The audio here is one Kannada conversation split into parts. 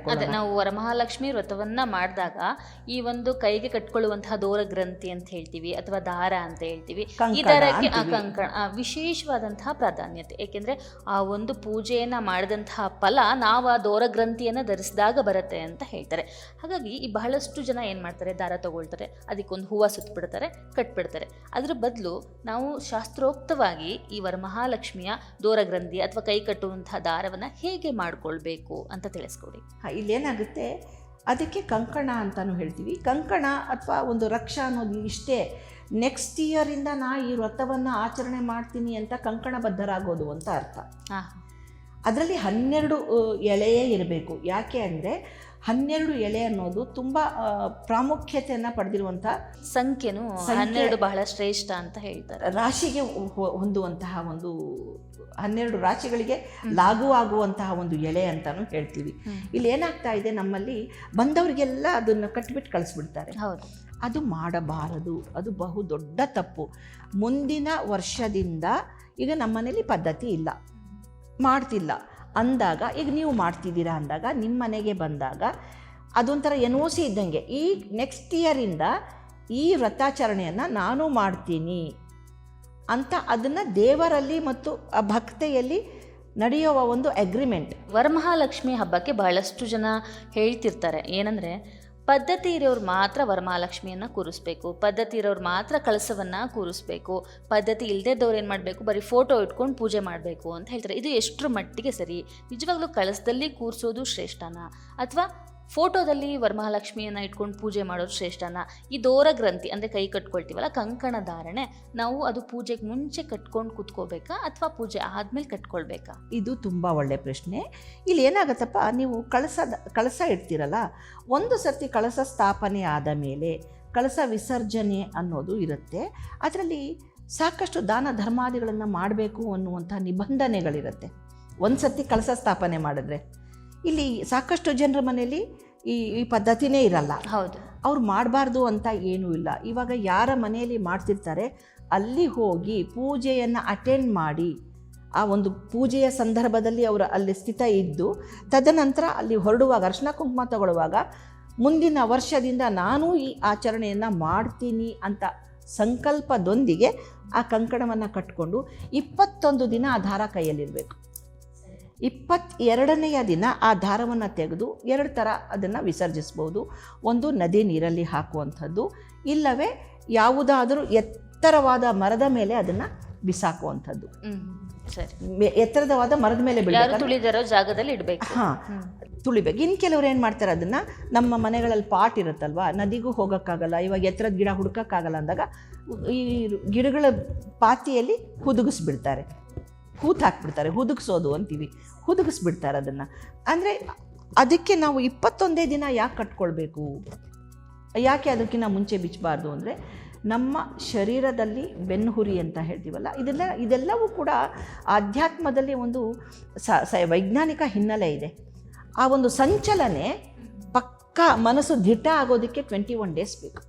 ಅದೇ ಅನ್ಕೊಳ್ಳೋಣ ನಾವು ವರಮಹಾಲಕ್ಷ್ಮಿ ವ್ರತವನ್ನ ಮಾಡಿದಾಗ ಈ ಒಂದು ಕೈಗೆ ಕಟ್ಕೊಳ್ಳುವಂತಹ ದೋರ ಗ್ರಂಥಿ ಅಂತ ಹೇಳ್ತೀವಿ ಅಥವಾ ದಾರ ಅಂತ ಹೇಳ್ತೀವಿ. ಈ ದಾರಕ್ಕೆ. ಕಂಕಣ ವಿಶೇಷವಾದಂತಹ ಪ್ರಾಧಾನ್ಯತೆ. ಏಕೆಂದ್ರೆ ಆ ಒಂದು ಪೂಜೆಯನ್ನ ಮಾಡಿದಂತಹ ಫಲ ನಾವು ಆ ದೋರ ಗ್ರಂಥಿಯನ್ನ ಧರಿಸಿದಾಗ ಬರುತ್ತೆ ಅಂತ ಹೇಳ್ತಾರೆ. ಹಾಗಾಗಿ ಈ ಬಹಳಷ್ಟು ಜನ ಏನ್ ಮಾಡ್ತಾರೆ ದಾರ ತಗೊಳ್ತಾರೆ. ಅದಕ್ಕೊಂದು ಹೂವು ಸುತ್ತಬಿಡ್ತಾರೆ ಕಟ್ಬಿಡ್ತಾರೆ. ಅದ್ರ ಬದಲು ನಾವು ಶಾಸ್ತ್ರೋಕ್ತವಾಗಿ ಈ ವರಮಹಾಲಕ್ಷ್ಮಿಯ ದೋರ ಗ್ರಂಥಿ ಅಥವಾ ಕೈ ಕಟ್ಟುವಂತಹ ದಾರವನ್ನ ಹೇಗೆ ಮಾಡ್ಕೊಳ್ಬೇಕು ಅಂತ ತಿಳಿಸ್ಕೊಡಿ. ಇಲ್ಲೇನಾಗುತ್ತೆ? ಅದಕ್ಕೆ ಕಂಕಣ ಅಂತಲೂ ಹೇಳ್ತೀವಿ. ಕಂಕಣ ಅಥವಾ ಒಂದು ರಕ್ಷಾ ಅನ್ನೋದು ಇಷ್ಟೇ. ನೆಕ್ಸ್ಟ್ ಇಯರಿಂದ ನಾ ಈ ವ್ರತವನ್ನು ಆಚರಣೆ ಮಾಡ್ತೀನಿ ಅಂತ ಕಂಕಣಬದ್ಧರಾಗೋದು ಅಂತ ಅರ್ಥ. ಹಾ ಅದರಲ್ಲಿ ಹನ್ನೆರಡು ಎಳೆಯೇ ಇರಬೇಕು. ಯಾಕೆ ಅಂದರೆ ಹನ್ನೆರಡು ಎಳೆ ಅನ್ನೋದು ತುಂಬ ಪ್ರಾಮುಖ್ಯತೆಯನ್ನು ಪಡೆದಿರುವಂಥ ಸಂಖ್ಯೆನು ಸಂಖ್ಯೆ- ಹನ್ನೆರಡು ಬಹಳ ಶ್ರೇಷ್ಠ ಅಂತ ಹೇಳ್ತಾರೆ. ರಾಶಿಗೆ ಹೊಂದುವಂತಹ ಒಂದು ಹನ್ನೆರಡು ರಾಶಿಗಳಿಗೆ ಲಾಗುವಾಗುವಂತಹ ಒಂದು ಎಳೆ ಅಂತಾನು ಹೇಳ್ತೀವಿ. ಇಲ್ಲಿ ಏನಾಗ್ತಾ ಇದೆ ನಮ್ಮಲ್ಲಿ ಬಂದವರಿಗೆಲ್ಲ ಅದನ್ನು ಕಟ್ಬಿಟ್ಟು ಕಳಿಸ್ಬಿಡ್ತಾರೆ. ಹೌದು. ಅದು ಮಾಡಬಾರದು. ಅದು ಬಹು ದೊಡ್ಡ ತಪ್ಪು. ಮುಂದಿನ ವರ್ಷದಿಂದ ಈಗ ನಮ್ಮನೇಲಿ ಪದ್ಧತಿ ಇಲ್ಲ. ಮಾಡ್ತಿಲ್ಲ. ಅಂದಾಗ, ಈಗ ನೀವು ಮಾಡ್ತಿದ್ದೀರಾ ಅಂದಾಗ, ನಿಮ್ಮ ಮನೆಗೆ ಬಂದಾಗ, ಅದೊಂಥರ ಎನ್ ಒ ಸಿ ಇದ್ದಂಗೆ. ಈ ನೆಕ್ಸ್ಟ್ ಇಯರಿಂದ ಈ ವ್ರತಾಚರಣೆಯನ್ನು ನಾನು ಮಾಡ್ತೀನಿ ಅಂತ ಅದನ್ನು ದೇವರಲ್ಲಿ ಮತ್ತು ಭಕ್ತೆಯಲ್ಲಿ ನಡೆಯುವ ಒಂದು ಅಗ್ರಿಮೆಂಟ್ ವರಮಹಾಲಕ್ಷ್ಮಿ ಹಬ್ಬಕ್ಕೆ ಬಹಳಷ್ಟು ಜನ ಹೇಳ್ತಿರ್ತಾರೆ. ಏನಂದ್ರೆ ಪದ್ಧತಿ ಇರೋರು ಮಾತ್ರ ವರಮಹಾಲಕ್ಷ್ಮಿಯನ್ನು ಕೂರಿಸ್ಬೇಕು. ಪದ್ಧತಿ ಇರೋರು ಮಾತ್ರ ಕಳಸವನ್ನು ಕೂರಿಸ್ಬೇಕು. ಪದ್ಧತಿ ಇಲ್ಲದೇದವ್ರು ಏನು ಮಾಡಬೇಕು? ಬರೀ ಫೋಟೋ ಇಟ್ಕೊಂಡು ಪೂಜೆ ಮಾಡಬೇಕು ಅಂತ ಹೇಳ್ತಾರೆ. ಇದು ಎಷ್ಟರ ಮಟ್ಟಿಗೆ ಸರಿ? ನಿಜವಾಗ್ಲೂ ಕಳಸದಲ್ಲಿ ಕೂರಿಸೋದು ಶ್ರೇಷ್ಠನಾ? ಅಥವಾ ಫೋಟೋದಲ್ಲಿ ವರಮಹಾಲಕ್ಷ್ಮಿಯನ್ನ ಇಟ್ಕೊಂಡು ಪೂಜೆ ಮಾಡೋದು ಶ್ರೇಷ್ಠನ. ಈ ದೋರ ಗ್ರಂಥಿ ಅಂದರೆ ಕೈ ಕಟ್ಕೊಳ್ತೀವಲ್ಲ, ಕಂಕಣ ಧಾರಣೆ, ನಾವು ಅದು ಪೂಜೆಗೆ ಮುಂಚೆ ಕಟ್ಕೊಂಡು ಕೂತ್ಕೋಬೇಕಾ ಅಥವಾ ಪೂಜೆ ಆದ್ಮೇಲೆ ಕಟ್ಕೊಳ್ಬೇಕಾ? ಇದು ತುಂಬ ಒಳ್ಳೆ ಪ್ರಶ್ನೆ. ಇಲ್ಲಿ ಏನಾಗುತ್ತಪ್ಪ, ನೀವು ಕಳಸದ ಕಳಸ ಇಡ್ತೀರಲ್ಲ, ಒಂದು ಸರ್ತಿ ಕಳಸ ಸ್ಥಾಪನೆ ಆದ ಮೇಲೆ ಕಳಸ ವಿಸರ್ಜನೆ ಅನ್ನೋದು ಇರುತ್ತೆ. ಅದರಲ್ಲಿ ಸಾಕಷ್ಟು ದಾನ ಧರ್ಮಾದಿಗಳನ್ನು ಮಾಡಬೇಕು ಅನ್ನುವಂಥ ನಿಬಂಧನೆಗಳಿರುತ್ತೆ. ಒಂದು ಸರ್ತಿ ಕಳಸ ಸ್ಥಾಪನೆ ಮಾಡಿದ್ರೆ. ಇಲ್ಲಿ ಸಾಕಷ್ಟು ಜನರ ಮನೆಯಲ್ಲಿ ಈ ಈ ಪದ್ಧತಿನೇ ಇರಲ್ಲ. ಹೌದು. ಅವ್ರು ಮಾಡಬಾರ್ದು ಅಂತ ಏನೂ ಇಲ್ಲ. ಇವಾಗ ಯಾರ ಮನೆಯಲ್ಲಿ ಮಾಡ್ತಿರ್ತಾರೆ ಅಲ್ಲಿ ಹೋಗಿ ಪೂಜೆಯನ್ನು ಅಟೆಂಡ್ ಮಾಡಿ ಆ ಒಂದು ಪೂಜೆಯ ಸಂದರ್ಭದಲ್ಲಿ ಅವರು ಅಲ್ಲಿ ಸ್ಥಿತ ಇದ್ದು ತದನಂತರ ಅಲ್ಲಿ ಹೊರಡುವಾಗ ಅರ್ಶಿನ ಕುಂಕುಮ ತಗೊಳ್ಳುವಾಗ ಮುಂದಿನ ವರ್ಷದಿಂದ ನಾನು ಈ ಆಚರಣೆಯನ್ನು ಮಾಡ್ತೀನಿ ಅಂತ ಸಂಕಲ್ಪದೊಂದಿಗೆ ಆ ಕಂಕಣವನ್ನು ಕಟ್ಕೊಂಡು ಇಪ್ಪತ್ತೊಂದು ದಿನ ಆ ದಾರ ಕೈಯಲ್ಲಿರಬೇಕು. ಇಪ್ಪತ್ತೆರಡನೆಯ ದಿನ ಆ ದಾರವನ್ನು ತೆಗೆದು ಎರಡು ಥರ ಅದನ್ನು ವಿಸರ್ಜಿಸ್ಬೋದು. ಒಂದು ನದಿ ನೀರಲ್ಲಿ ಹಾಕುವಂಥದ್ದು ಇಲ್ಲವೇ ಯಾವುದಾದರೂ ಎತ್ತರವಾದ ಮರದ ಮೇಲೆ ಅದನ್ನು ಬಿಸಾಕುವಂಥದ್ದು. ಸರಿ. ಎತ್ತರದವಾದ ಮರದ ಮೇಲೆ ತುಳಿದಿರೋ ಜಾಗದಲ್ಲಿ ಇಡಬೇಕು. ಹಾಂ ತುಳಿಬೇಕು. ಇನ್ನು ಕೆಲವ್ರು ಏನು ಮಾಡ್ತಾರೆ ಅದನ್ನು ನಮ್ಮ ಮನೆಗಳಲ್ಲಿ ಪಾಟ್ ಇರುತ್ತಲ್ವ ನದಿಗೂ ಹೋಗೋಕ್ಕಾಗಲ್ಲ ಇವಾಗ ಎತ್ತರದ ಗಿಡ ಹುಡುಕೋಕ್ಕಾಗಲ್ಲ ಅಂದಾಗ ಈ ಗಿಡಗಳ ಪಾತಿಯಲ್ಲಿ ಹುದುಗಿಸ್ಬಿಡ್ತಾರೆ. ಹೂತು ಹಾಕ್ಬಿಡ್ತಾರೆ, ಹುದುಗಿಸೋದು ಅಂತೀವಿ. ಹುದುಗಿಸ್ಬಿಡ್ತಾರೆ ಅದನ್ನು. ಅಂದರೆ ಅದಕ್ಕೆ ನಾವು ಇಪ್ಪತ್ತೊಂದೇ ದಿನ ಯಾಕೆ ಕಟ್ಕೊಳ್ಬೇಕು? ಯಾಕೆ ಅದಕ್ಕಿಂತ ಮುಂಚೆ ಬಿಚ್ಚಬಾರ್ದು ಅಂದರೆ ನಮ್ಮ ಶರೀರದಲ್ಲಿ ಬೆನ್ನುಹುರಿ ಅಂತ ಹೇಳ್ತೀವಲ್ಲ ಇದೆಲ್ಲ ಇದೆಲ್ಲವೂ ಕೂಡ ಆಧ್ಯಾತ್ಮದಲ್ಲಿ ಒಂದು ಸ ವೈಜ್ಞಾನಿಕ ಹಿನ್ನೆಲೆ ಇದೆ. ಆ ಒಂದು ಸಂಚಲನೆ ಪಕ್ಕ ಮನಸ್ಸು ದಿಟ್ಟ ಆಗೋದಕ್ಕೆ ಟ್ವೆಂಟಿ ಒನ್ ಡೇಸ್ ಬೇಕು.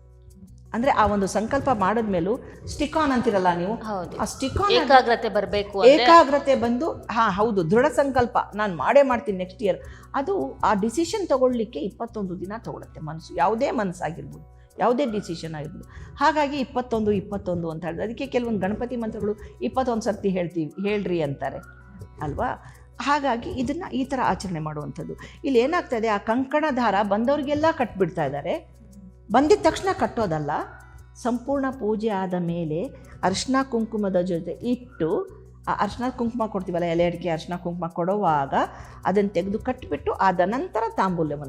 ಅಂದರೆ ಆ ಒಂದು ಸಂಕಲ್ಪ ಮಾಡಿದ್ಮೇಲೂ ಸ್ಟಿಕ್ ಆನ್ ಅಂತಿರಲ್ಲ ನೀವು? ಆ ಸ್ಟಿಕ್ ಆನ್ ಏಕಾಗ್ರತೆ ಬರಬೇಕು ಏಕಾಗ್ರತೆ ಬಂದು ಹಾ ಹೌದು ದೃಢ ಸಂಕಲ್ಪ. ನಾನು ಮಾಡೇ ಮಾಡ್ತೀನಿ ನೆಕ್ಸ್ಟ್ ಇಯರ್ ಅದು ಆ ಡಿಸಿಷನ್ ತಗೊಳ್ಳಿಕ್ಕೆ ಇಪ್ಪತ್ತೊಂದು ದಿನ ತಗೊಳುತ್ತೆ ಮನಸ್ಸು. ಯಾವುದೇ ಮನಸ್ಸಾಗಿರ್ಬೋದು. ಯಾವುದೇ ಡಿಸಿಷನ್ ಆಗಿರ್ಬೋದು. ಹಾಗಾಗಿ ಇಪ್ಪತ್ತೊಂದು ಇಪ್ಪತ್ತೊಂದು ಅಂತ ಹೇಳಿದ್ರೆ ಅದಕ್ಕೆ ಕೆಲವೊಂದು ಗಣಪತಿ ಮಂತ್ರಗಳು ಇಪ್ಪತ್ತೊಂದು ಸರ್ತಿ ಹೇಳ್ತೀವಿ ಹೇಳ್ರಿ ಅಂತಾರೆ. ಅಲ್ವಾ? ಹಾಗಾಗಿ ಇದನ್ನು ಈ ಥರ ಆಚರಣೆ ಮಾಡುವಂಥದ್ದು. ಇಲ್ಲಿ ಏನಾಗ್ತದೆ ಆ ಕಂಕಣ ದಾರ ಬಂದವರಿಗೆಲ್ಲ ಕಟ್ಬಿಡ್ತಾ ಇದ್ದಾರೆ. ಬಂದಿದ ತಕ್ಷಣ ಕಟ್ಟೋದಲ್ಲ, ಸಂಪೂರ್ಣ ಪೂಜೆ ಆದ ಮೇಲೆ ಅರಿಶಿನ ಕುಂಕುಮದ ಜೊತೆ ಇಟ್ಟು, ಆ ಅರಿಶಿನ ಕುಂಕುಮ ಕೊಡ್ತೀವಲ್ಲ ಎಲೆ ಅಡಿಕೆ ಅರಿಶಿನ ಕುಂಕುಮ ಕೊಡುವಾಗ ಅದನ್ನು ತೆಗೆದು ಕಟ್ಟಿಬಿಟ್ಟು ಆದ ನಂತರ ತಾಂಬೂಲ್ಯವನ್ನು